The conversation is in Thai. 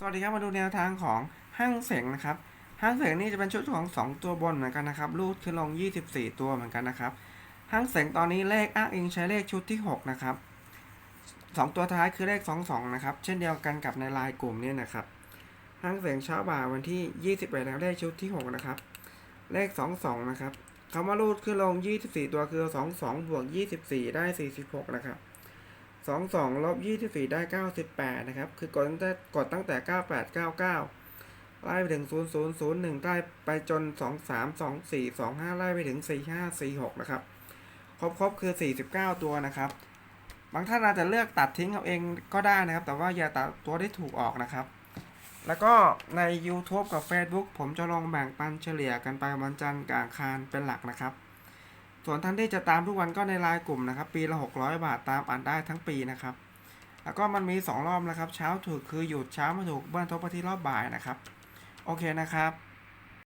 สวัสดีครับมาดูแนวทางของห้างเสงนะครับห้างเสงนี่จะเป็นชุดของ 2 ตัวบนเหมือนกันนะครับรูดขึ้นลง 24 ตัวเหมือนกันนะครับห้างเสงตอนนี้เลขอ้างอิงใช้เลขชุดที่ 6 นะครับสองตัวท้ายคือเลข 22 นะครับ เช่นเดียวกันกับในลายกลุ่มเนี่ยนะครับห้างเสงเช้าบ่ายวันที่ 21นะครับเลขชุดที่ 6 นะครับ เลข 22 นะครับคำว่ารูดขึ้นลง 24 ตัวคือ 22 บวก 24 ได้ 46 นะครับ สองสองลบยี่สิบสี่ได้เก้าสิบแปดนะครับ คือกดตั้งแต่กดตั้งแต่เก้าแปดเก้าเก้าไล่ไปถึงศูนย์ศูนย์ศูนย์หนึ่งได้ไปจนสองสามสองสี่สองห้าไล่ไปถึงสี่ห้าสี่หกนะครับ ครบครบคือสี่สิบเก้าตัวนะครับ บางท่านอาจจะเลือกตัดทิ้งเอาเองก็ได้นะครับ แต่ว่าอย่าตัดตัวที่ถูกออกนะครับ แล้วก็ใน YouTube กับ Facebook ผมจะลองแบ่งปันเฉลี่ยกันไปวันจันทร์กับอังคารเป็นหลักนะครับ ส่วนท่านที่จะตามทุกวันก็ในรายกลุ่มนะครับ ปีละ 600 บาทตามอ่านได้ทั้งปีนะครับ แล้วก็มันมี 2 รอบนะครับ เช้าถูกคือหยุดเช้าไม่ถูกเบิ้ลทบไปที่รอบบ่ายนะครับ โอเคนะครับ